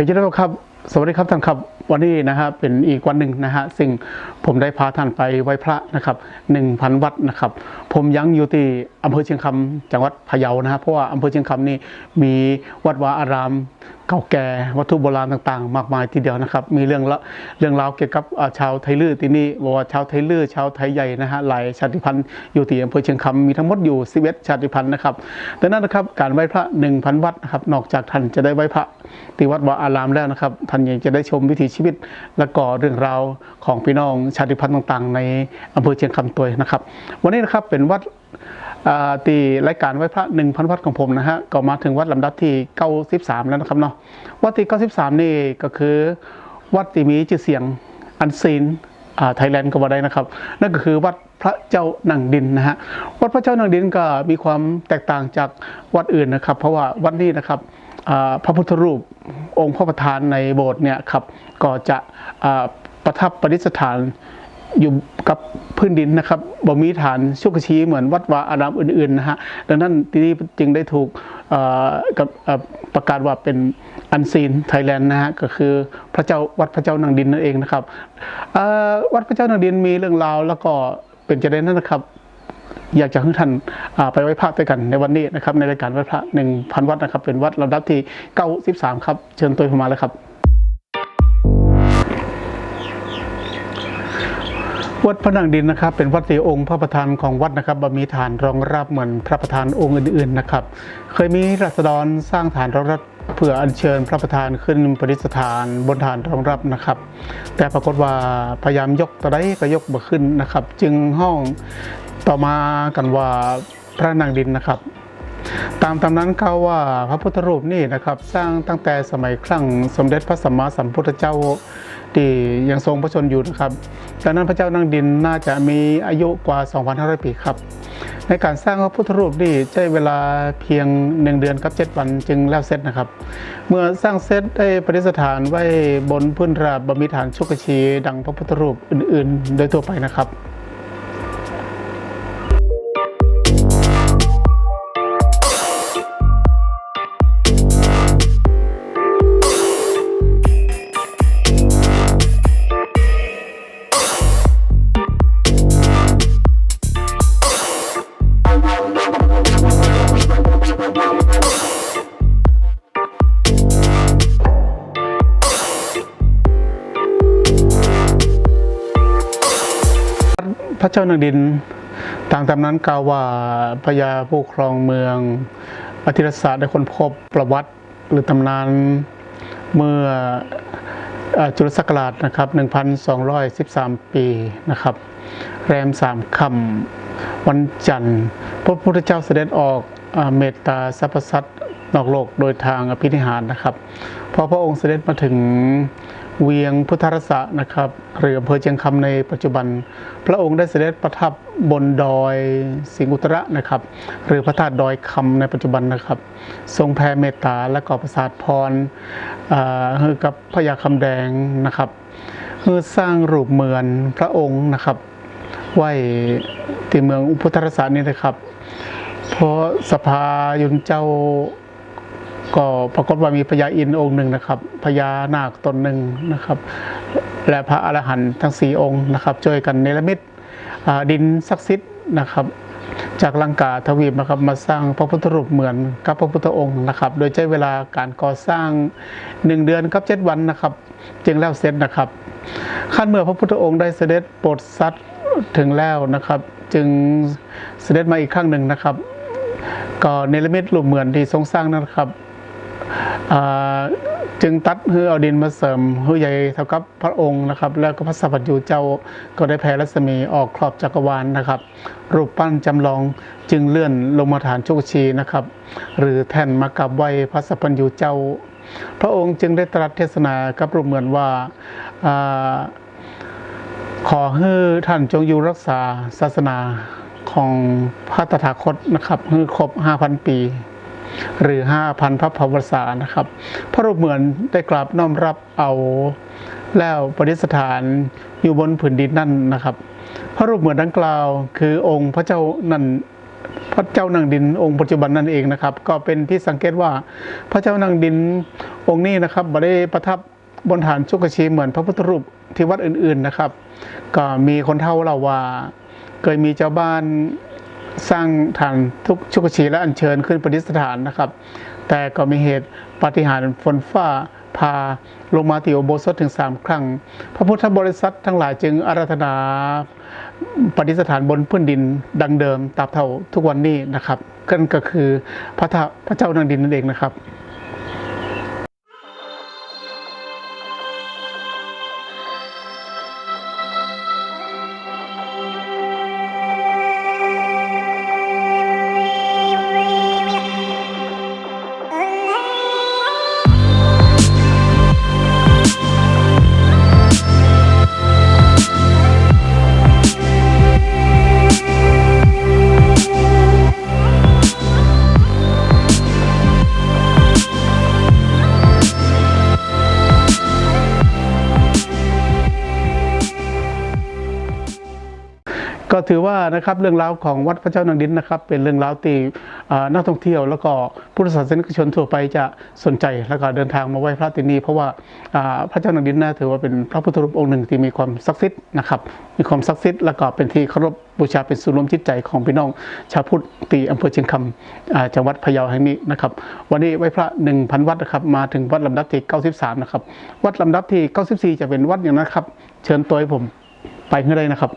พื่อจะได้ครับ สวัสดีครับท่านครับ วันนี้นะฮะเป็นอีกวันหนึ่งนะฮะซึ่งผมได้พาท่านไปไหว้พระนะครับหนึ่งพันวัดนะครับ ผมยังอยู่ที่อำเภอเชียงคำจังหวัดพะเยานะฮะเพราะว่าอำเภอเชียงคำนี่มีวัดวาอารามเก่าแก่วัตถุโบราณต่างๆ มากมายทีเดียวนะครับ มีเรื่องละเรื่องราวเกี่ยวกับชาวไทยลื้อที่นี่บอกว่าชาวไทยลื้อชาวไทยใหญ่นะฮะหลายชาติพันธุ์อยู่ที่อำเภอเชียงคำมีทั้งหมดอยู่11ชาติพันธุ์นะครับดังนั้นนะครับการไหว้พระ1,000 วัดนะครับนอกจากท่านจะได้ไหว้พระที่วัดวาอารามแล้วนะครับท่านยังจะได้ชมวิถีชีวิต และก็เรื่องราวของพี่น้องชาติพันธุ์ต่าง ๆ ในอำเภอเชียงคำตัวนะครับ วันนี้นะครับเป็นวัดตีรายการไว้พระ1,000วัดของผมนะฮะก็มาถึงวัดลำดับที่ 93 แล้วนะครับเนาะวัดที่ 93 นี่ก็คือวัดที่มีชื่อเสียงอันซีนไทยแลนด์ก็ว่าได้นะครับ นั่นก็คือวัดพระเจ้าหนังดินนะฮะวัดพระเจ้าหนังดินก็มีความแตกต่างจากวัดอื่นนะครับ เพราะว่าวัดนี้นะครับพระพุทธรูป องค์พระประธานในโบสถ์เนี่ยครับก็จะประทับประดิษฐานอยู่กับพื้นดินนะครับบ่มีฐานชุกชีเหมือนวัดวาอารามอื่นๆนะฮะดังนั้นที่นี่จึงได้ถูกกับประกาศว่าเป็นอันซีนไทยแลนด์นะฮะก็คือพระเจ้าวัดพระเจ้านางดินนั่นเองนะครับวัดพระเจ้านางดินมีเรื่องราวแล้วก็เป็นจะได้นั่นนะครับ อยากจะให้ท่านไปไหว้พระด้วยกันในวันนี้นะครับในรายการไหว้พระหนึ่งพันวัดนะครับ เป็นวัดลำดับที่93ครับ เชิญตัวผมมาเลยครับวัดพระนังดินนะครับ เป็นวัดที่องค์พระประธานของวัดนะครับบมีฐานรองรับเหมือนพระประธานองค์อื่นๆนะครับ เคยมีรัษฎรสร้างฐานรองรับเพื่ออัญเชิญพระประธานขึ้นประดิษฐานบนฐานรองรับนะครับ แต่ปรากฏว่าพยายามยกตะไดก็ยกบ่ขึ้นนะครับ จึงห้อง ต่อมากันว่าพระนางดินนะครับ ตามตำนั้นกล่าวว่าพระพุทธรูปนี่นะครับ สร้างตั้งแต่สมัยครั้งสมเด็จพระสัมมาสัมพุทธเจ้าที่ยังทรงพระชนอยู่นะครับดังนั้นพระเจ้านั่งดินน่าจะมีอายุกว่า 2,500 ปีครับ ในการสร้างพระพุทธรูปนี่ใช้เวลาเพียง 1 เดือนกับ 7 วันจึงแล้วเสร็จนะครับ เมื่อสร้างเสร็จได้ประดิษฐานไว้บนพื้นราบบมีฐานชุกชีดังพระพุทธรูปอื่น ๆ โดยทั่วไปนะครับ พระเจ้านางดิน ตามตำนั้นกล่าวว่าพญาผู้ครองเมืองอธิรศาสตร์ได้ค้นพบประวัติหรือตำนานเมื่อจุลศักราชนะครับ 1,213 ปีนะครับ แรมสามคำวันจันทร์ พระพุทธเจ้าเสด็จออกเมตตาสรรพสัตว์นอกโลกโดยทางอภินิหารนะครับ พอพระองค์เสด็จมาถึง เวียงพุทธรสะนะครับหรืออำเภอเชียงคำในปัจจุบัน พระองค์ได้เสด็จประทับบนดอยสิงอุตระนะครับ หรือพระธาตุดอยคำในปัจจุบันนะครับ ทรงแผ่เมตตาและก่อประสาทพรอ่าให้กับพระยาคำแดงนะครับเพื่อสร้างรูปเหมือนพระองค์นะครับไหวที่เมืองอุพุทธรสานี่นะครับ เพราะสภายุนเจ้า ก็ปรากฏว่ามีพญาอินองค์หนึ่งนะครับพญานาคตนหนึ่งนะครับ และพระอรหันต์ทั้งสี่องค์นะครับช่วยกันเนรมิตดินศักดิ์สิทธิ์นะครับ จากลังกาทวีปนะครับมาสร้างพระพุทธรูปเหมือนกับพระพุทธองค์นะครับ โดยใช้เวลาการก่อสร้างหนึ่งเดือนกับเจ็ดวันนะครับ จึงแล้วเสร็จนะครับขั้นเมื่อพระพุทธองค์ได้เสด็จโปรดสัตว์ถึงแล้วนะครับ จึงเสด็จมาอีกครั้งหนึ่งนะครับ ก็เนรมิตรูปเหมือนที่ทรงสร้างนั้นครับ จึงตัดเฮือเอาดินมาเสริมเฮือใหญ่เท่ากับพระองค์นะครับ แล้วก็พระสัพพัญญูเจ้าก็ได้แผ่รัศมีออกครอบจักรวาลนะครับ รูปปั้นจำลองจึงเลื่อนลงมาฐานโชุกชีนะครับ หรือแท่นมากับไหวพระสัพพัญญูเจ้า พระองค์จึงได้ตรัสเทศนากับรูปเหมือนว่าอ่าขอให้ท่านจงอยู่รักษาศาสนาของพระตถาคตนะครับให้ครบ 5,000 ปี หรือ 5,000 พระภาวษานะครับ พระรูปเหมือนได้กราบน้อมรับเอาแล้วประดิษฐานอยู่บนผืนดินนั่นนะครับ พระรูปเหมือนดังกล่าวคือองค์พระเจ้านั่นพระเจ้านางดินองค์ปัจจุบันนั่นเองนะครับ ก็เป็นที่สังเกตว่าพระเจ้านางดินองค์นี้นะครับบ่ได้ประทับบนฐานชุกชีเหมือนพระพุทธรูปที่วัดอื่นๆนะครับ ก็มีคนเท่าเราว่าเคยมีเจ้าบ้าน สร้างฐานทุกชุกชีและอัญเชิญขึ้นประดิษฐานนะครับ แต่ก็มีเหตุปฏิหารฝนฟ้าพาลงมาติโอโบสถถึงสามครั้ง พระพุทธบริษัททั้งหลายจึงอาราธนาปฏิสถานบนพื้นดินดังเดิมตราบเท่าทุกวันนี้นะครับก็นก็คือพระทะพระเจ้านางดินนั่นเองนะครับ ก็ถือว่านะครับเรื่องราวของวัดพระเจ้านางดินนะครับเป็นเรื่องราวที่นักท่องเที่ยว แล้วก็พุทธศาสนิกชนทั่วไปจะสนใจแล้วก็เดินทางมาไหว้พระที่นี่เพราะว่าพระเจ้านางดินนะถือว่าเป็นพระพุทธรูปองค์หนึ่งที่มีความศักดิ์สิทธิ์นะครับมีความศักดิ์สิทธิ์แล้วก็เป็นที่เคารพบูชาเป็นศูนย์รวมจิตใจของพี่น้องชาวพุทธตีอำเภอเชียงคำจังหวัดพะเยาแห่งนี้นะครับวันนี้ไหว้พระ 1,000 วัดนะครับมาถึงวัดลำดับที่ 93 นะครับวัดลำดับที่ 94 จะเป็นวัดอย่างนั้นครับ เชิญตัวให้ผมไปเพื่อได้นะครับ